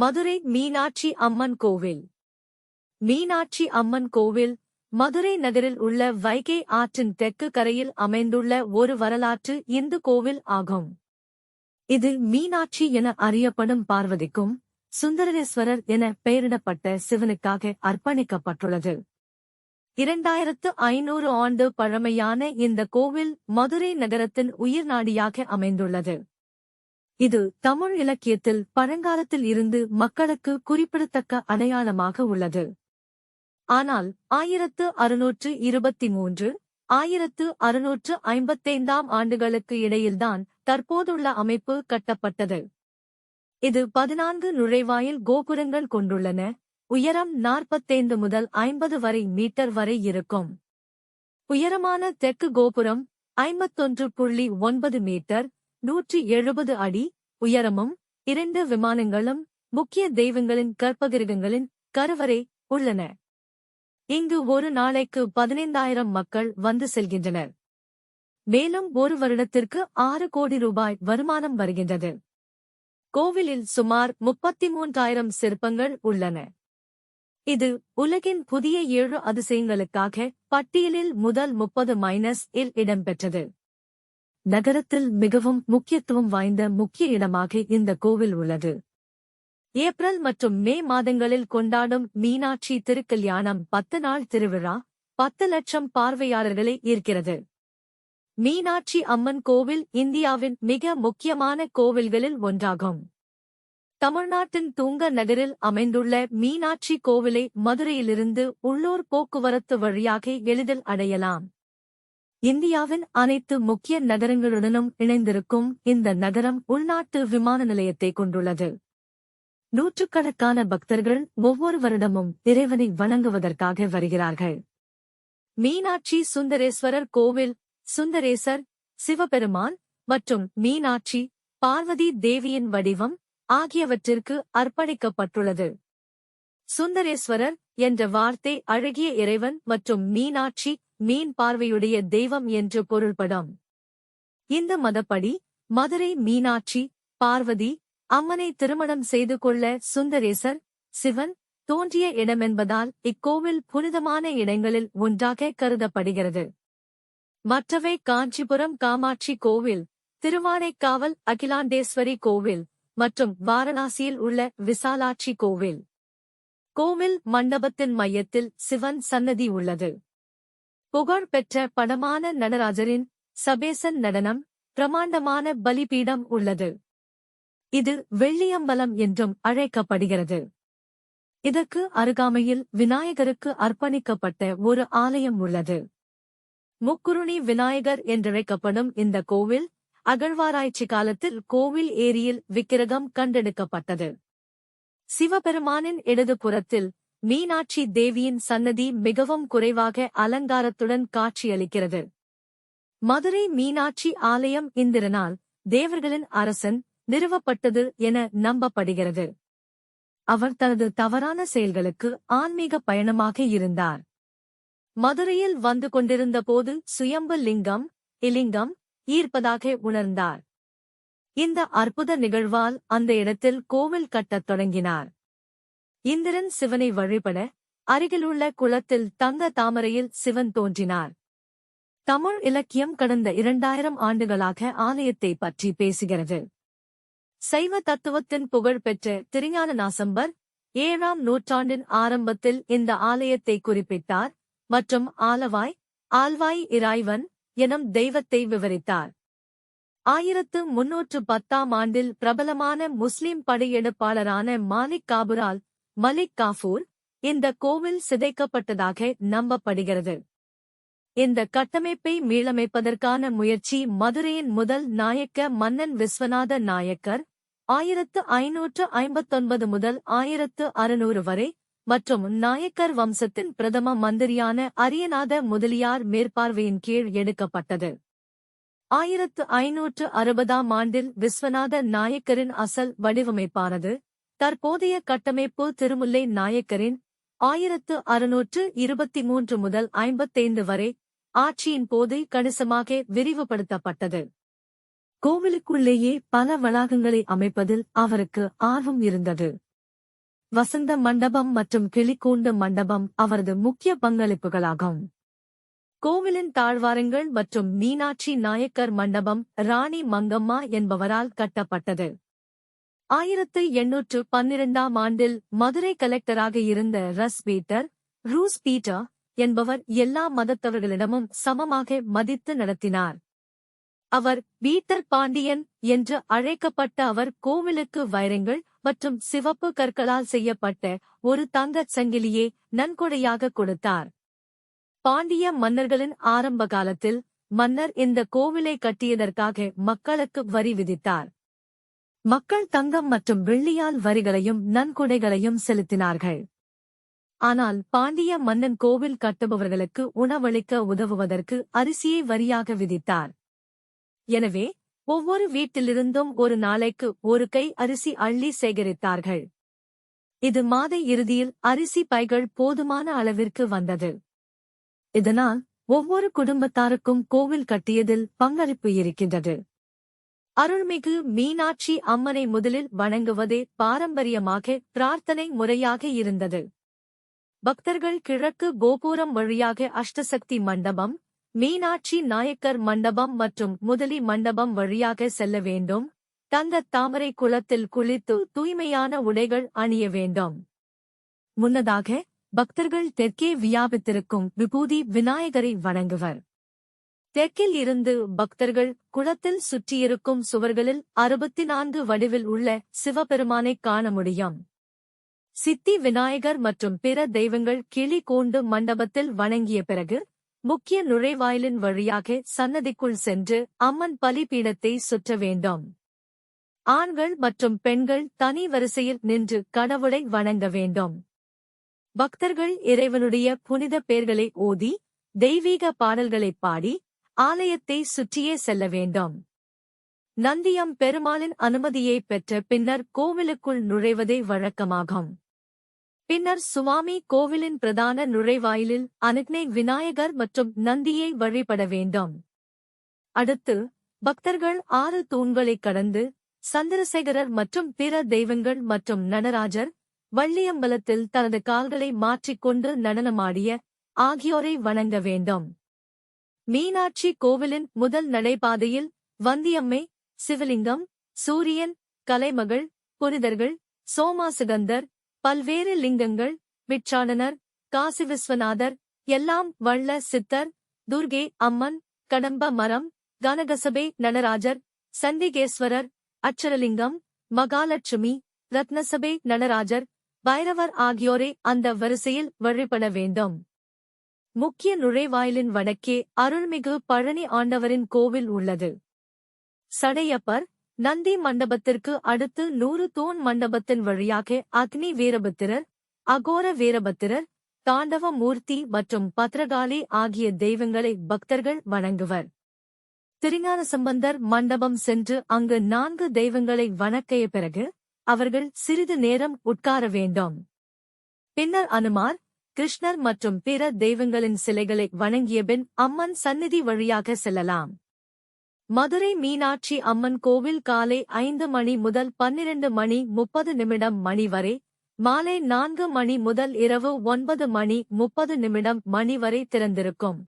மதுரை மீனாட்சி அம்மன் கோவில். மீனாட்சி அம்மன் கோவில் மதுரை நகரில் உள்ள வைகை ஆற்றின் தெற்கு கரையில் அமைந்துள்ள ஒரு வரலாற்று இந்து கோவில் ஆகும். இது மீனாட்சி என அறியப்படும் பார்வதிக்கும் சுந்தரேஸ்வரர் என பெயரிடப்பட்ட சிவனுக்காக அர்ப்பணிக்கப்பட்டுள்ளது. இரண்டாயிரத்து ஐநூறு ஆண்டு பழமையான இந்த கோவில் மதுரை நகரத்தின் உயிர்நாடியாக அமைந்துள்ளது. இது தமிழ் இலக்கியத்தில் பழங்காலத்தில் இருந்து மக்களுக்கு குறிப்பிடத்தக்க அடையாளமாக உள்ளது. ஆனால் ஆயிரத்து அறுநூற்று இருபத்தி மூன்று ஆயிரத்து அறுநூற்று ஐம்பத்தைந்தாம் ஆண்டுகளுக்கு இடையில்தான் தற்போதுள்ள அமைப்பு கட்டப்பட்டது. இது பதினான்கு நுழைவாயில் கோபுரங்கள் கொண்டுள்ளன உயரம் நாற்பத்தைந்து முதல் ஐம்பது வரை மீட்டர் வரை இருக்கும். உயரமான தெற்கு கோபுரம் ஐம்பத்தொன்று புள்ளி ஒன்பது மீட்டர் நூற்றி எழுபது அடி உயரமும் இரண்டு விமானங்களும் முக்கிய தெய்வங்களின் கற்பகிரகங்களின் கருவறை உள்ளன. இங்கு ஒரு நாளைக்கு பதினைந்தாயிரம் மக்கள் வந்து செல்கின்றனர். மேலும் ஒரு வருடத்திற்கு ஆறு கோடி ரூபாய் வருமானம் வருகின்றது. கோவிலில் சுமார் முப்பத்தி மூன்றாயிரம் சிற்பங்கள் உள்ளன. இது உலகின் புதிய ஏழு அதிசயங்களுக்காக பட்டியலில் முதல் முப்பது மைனஸ் இல் இடம்பெற்றது. நகரத்தில் மிகவும் முக்கியத்துவம் வாய்ந்த முக்கிய இடமாக இந்த கோவில் உள்ளது. ஏப்ரல் மற்றும் மே மாதங்களில் கொண்டாடும் மீனாட்சி திருக்கல்யாணம் பத்து நாள் திருவிழா பத்து லட்சம் பார்வையாளர்களை ஈர்க்கிறது. மீனாட்சி அம்மன் கோவில் இந்தியாவின் மிக முக்கியமான கோவில்களில் ஒன்றாகும். தமிழ்நாட்டின் தூங்க நகரில் அமைந்துள்ள மீனாட்சி கோவிலை மதுரையிலிருந்து உள்ளூர் போக்குவரத்து வழியாக எளிதில் அடையலாம். இந்தியாவின் அனைத்து முக்கிய நகரங்களுடனும் இணைந்திருக்கும் இந்த நகரம் உள்நாட்டு விமான நிலையத்தை கொண்டுள்ளது. நூற்றுக்கணக்கான பக்தர்கள் ஒவ்வொரு வருடமும் இறைவனை வணங்குவதற்காக வருகிறார்கள். மீனாட்சி சுந்தரேஸ்வரர் கோவில் சுந்தரேசர் சிவபெருமான் மற்றும் மீனாட்சி பார்வதி தேவியின் வடிவம் ஆகியவற்றிற்கு அர்ப்பணிக்கப்பட்டுள்ளது. சுந்தரேஸ்வரர் என்ற வார்த்தை அழகிய இறைவன் மற்றும் மீனாட்சி மீன் பார்வையுடைய தெய்வம் என்று பொருள்படும். இந்த மதப்படி மதுரை மீனாட்சி பார்வதி அம்மனை திருமணம் செய்து கொள்ள சுந்தரேசர் சிவன் தோன்றிய இடமென்பதால் இக்கோவில் புனிதமான இடங்களில் ஒன்றாக கருதப்படுகிறது. மற்றவை காஞ்சிபுரம் காமாட்சி கோவில் திருவானைக்காவல் அகிலாண்டேஸ்வரி கோவில் மற்றும் வாரணாசியில் உள்ள விசாலாட்சி கோவில். கோவில் மண்டபத்தின் மையத்தில் சிவன் சன்னதி உள்ளது. புகழ்பெற்ற படமான நடராஜரின் சபேசன் நடனம் பிரமாண்டமான பலிபீடம் உள்ளது. இது வெள்ளியம்பலம் என்றும் அழைக்கப்படுகிறது. இதற்கு அருகாமையில் விநாயகருக்கு அர்ப்பணிக்கப்பட்ட ஒரு ஆலயம் உள்ளது. முக்குருணி விநாயகர் என்றழைக்கப்படும் இந்த கோவில் அகழ்வாராய்ச்சி காலத்தில் கோவில் ஏரியில் விக்கிரகம் கண்டெடுக்கப்பட்டது. சிவபெருமானின் இடது புறத்தில் மீனாட்சி தேவியின் சன்னதி மிகவும் குறைவாக அலங்காரத்துடன் காட்சியளிக்கிறது. மதுரை மீனாட்சி ஆலயம் இந்திரனால் தேவர்களின் அரசன் நிறுவப்பட்டது என நம்பப்படுகிறது. அவர் தனது தவறான செயல்களுக்கு ஆன்மீக பயணமாக இருந்தார். மதுரையில் வந்து கொண்டிருந்த போது சுயம்பு லிங்கம் இலிங்கம் ஈர்ப்பதாக உணர்ந்தார். இந்த அற்புத நிகழ்வால் அந்த இடத்தில் கோவில் கட்டத் தொடங்கினார். இந்திரன் சிவனை வழிபட அருகிலுள்ள குளத்தில் தங்க தாமரையில் சிவன் தோன்றினார். தமிழ் இலக்கியம் கடந்த இரண்டாயிரம் ஆண்டுகளாக ஆலயத்தை பற்றி பேசுகிறது. சைவ தத்துவத்தின் புகழ்பெற்ற திருஞான நாசம்பர் ஏழாம் நூற்றாண்டின் ஆரம்பத்தில் இந்த ஆலயத்தை குறிப்பிட்டார் மற்றும் ஆலவாய் ஆல்வாய் இராய்வன் எனும் தெய்வத்தை விவரித்தார். ஆயிரத்து முன்னூற்று பத்தாம் ஆண்டில் பிரபலமான முஸ்லிம் படையெடுப்பாளரான மாலிக் காபுரால் மலிக் காஃபூர் இந்த கோவில் சிதைக்கப்பட்டதாக நம்பப்படுகிறது. இந்த கட்டமைப்பை மீளமைப்பதற்கான முயற்சி மதுரையின் முதல் நாயக்க மன்னன் விஸ்வநாத நாயக்கர் ஆயிரத்து ஐநூற்று ஐம்பத்தொன்பது முதல் ஆயிரத்து அறுநூறு வரை மற்றும் நாயக்கர் வம்சத்தின் பிரதம மந்திரியான அரியநாத முதலியார் மேற்பார்வையின் கீழ் எடுக்கப்பட்டது. ஆயிரத்து ஐநூற்று அறுபதாம் ஆண்டில் விஸ்வநாத நாயக்கரின் அசல் வடிவமைப்பானது தற்போதைய கட்டமைப்பு திருமுல்லை நாயக்கரின் ஆயிரத்து அறுநூற்று இருபத்தி மூன்று முதல் ஐம்பத்தைந்து வரை ஆட்சியின் போது கணிசமாக விரிவுபடுத்தப்பட்டது. கோவிலுக்குள்ளேயே பல வளாகங்களை அமைப்பதில் அவருக்கு ஆர்வம் இருந்தது. வசந்த மண்டபம் மற்றும் கிளிக்கூண்டு மண்டபம் அவரது முக்கிய பங்களிப்புகளாகும். கோவிலின் தாழ்வாரங்கள் மற்றும் மீனாட்சி நாயக்கர் மண்டபம் ராணி மங்கம்மா என்பவரால் கட்டப்பட்டது. ஆயிரத்து எண்ணூற்று பன்னிரண்டாம் ஆண்டில் மதுரை கலெக்டராக இருந்த ரஸ் பீட்டர் ரூஸ் பீட்டர் என்பவர் எல்லா மதத்தவர்களிடமும் சமமாக மதித்து நடத்தினார். அவர் பீட்டர் பாண்டியன் என்று அழைக்கப்பட்ட அவர் கோவிலுக்கு வைரங்கள் மற்றும் சிவப்பு கற்களால் செய்யப்பட்ட ஒரு தங்கச் சங்கிலியே நன்கொடையாக கொடுத்தார். பாண்டிய மன்னர்களின் ஆரம்ப காலத்தில் மன்னர் இந்த கோவிலை கட்டியதற்காக மக்களுக்கு வரி விதித்தார். மக்கள் தங்கம் மற்றும் வெள்ளியால் வரிகளையும் நன்கொடைகளையும் செலுத்தினார்கள். ஆனால் பாண்டிய மன்னன் கோவில் கட்டுபவர்களுக்கு உணவளிக்க உதவுவதற்கு அரிசியை வரியாக விதித்தார். எனவே ஒவ்வொரு வீட்டிலிருந்தும் ஒரு நாளைக்கு ஒரு கை அரிசி அள்ளி சேகரித்தார்கள். இது மாத இறுதியில் அரிசி பைகள் போதுமான அளவிற்கு வந்தது. இதனால் ஒவ்வொரு குடும்பத்தாருக்கும் கோவில் கட்டியதில் பங்களிப்பு இருக்கின்றது. அருள்மிகு மீனாட்சி அம்மனை முதலில் வணங்குவதே பாரம்பரியமாக பிரார்த்தனை முறையாக இருந்தது. பக்தர்கள் கிழக்கு கோபுரம் வழியாக அஷ்டசக்தி மண்டபம் மீனாட்சி நாயக்கர் மண்டபம் மற்றும் முதலி மண்டபம் வழியாக செல்ல வேண்டும். தங்கத் தாமரை குளத்தில் குளித்து தூய்மையான உடைகள் அணிய வேண்டும். முன்னதாக பக்தர்கள் தெற்கே வியாபித்திருக்கும் விபூதி விநாயகரை வணங்குவர். தெற்கில் இருந்து பக்தர்கள் குளத்தில் சுற்றியிருக்கும் சுவர்களில் அறுபத்தி நான்கு வடிவில் உள்ள சிவபெருமானைக் காண முடியும். சித்தி விநாயகர் மற்றும் பிற தெய்வங்கள் கிளி கூண்டு மண்டபத்தில் வணங்கிய பிறகு முக்கிய நுழைவாயிலின் வழியாக சன்னதிக்குள் சென்று அம்மன் பலிபீடத்தை சுற்ற வேண்டும். ஆண்கள் மற்றும் பெண்கள் தனி வரிசையில் நின்று கடவுளை வணங்க வேண்டும். பக்தர்கள் இறைவனுடைய புனித பெயர்களை ஓதி தெய்வீக பாடல்களைப் பாடி ஆலயத்தை சுற்றியே செல்ல வேண்டும். நந்தியம் பெருமாளின் அனுமதியை பெற்ற பின்னர் கோவிலுக்குள் நுழைவதே வழக்கமாகும். பின்னர் சுவாமி கோவிலின் பிரதான நுழைவாயிலில் அனுக்னை விநாயகர் மற்றும் நந்தியை வழிபட வேண்டும். அடுத்து பக்தர்கள் ஆறு தூண்களைக் கடந்து சந்திரசேகரர் மற்றும் பிற தெய்வங்கள் மற்றும் நடராஜர் வள்ளியம்பலத்தில் தனது கால்களை மாற்றிக்கொண்டு நடனமாடிய ஆகியோரை வணங்க வேண்டும். மீனாட்சி கோவிலின் முதல் நடைபாதையில் வந்தியம்மை சிவலிங்கம் சூரியன் கலைமகள் புரிதர்கள் சோமாசுகந்தர் பல்வேறு லிங்கங்கள் விச்சானனர் காசி விஸ்வநாதர் எல்லாம் வள்ள சித்தர் துர்கே அம்மன் கடம்ப மரம் கனகசபை நடராஜர் சண்டிகேஸ்வரர் அச்சரலிங்கம் மகாலட்சுமி ரத்னசபை நடராஜர் பைரவர் ஆகியோரை அந்த வரிசையில் வழிபட வேண்டும். முக்கிய நுழைவாயிலின் வடக்கே அருள்மிகு பழனி ஆண்டவரின் கோவில் உள்ளது. சடையப்பர் நந்தி மண்டபத்திற்கு அடுத்து நூறு தூண் மண்டபத்தின் வழியாக அக்னி வீரபத்திரர் அகோர வீரபத்திரர் தாண்டவ மூர்த்தி மற்றும் பத்ரகாளி ஆகிய தெய்வங்களை பக்தர்கள் வணங்குவர். திருஞான சம்பந்தர் மண்டபம் சென்று அங்கு நான்கு தெய்வங்களை வணக்கிய பிறகு அவர்கள் சிறிது நேரம் உட்கார வேண்டும். பின்னர் அனுமார் கிருஷ்ணர் மற்றும் பிற தெய்வங்களின் சிலைகளை வணங்கியபின் அம்மன் சந்நிதி வழியாக செல்லலாம். மதுரை மீனாட்சி அம்மன் கோவில் காலை ஐந்து மணி முதல் பன்னிரண்டு மணி முப்பது நிமிடம் மணி வரை மாலை நான்கு மணி முதல் இரவு ஒன்பது மணி முப்பது நிமிடம் மணி வரை திறந்திருக்கும்.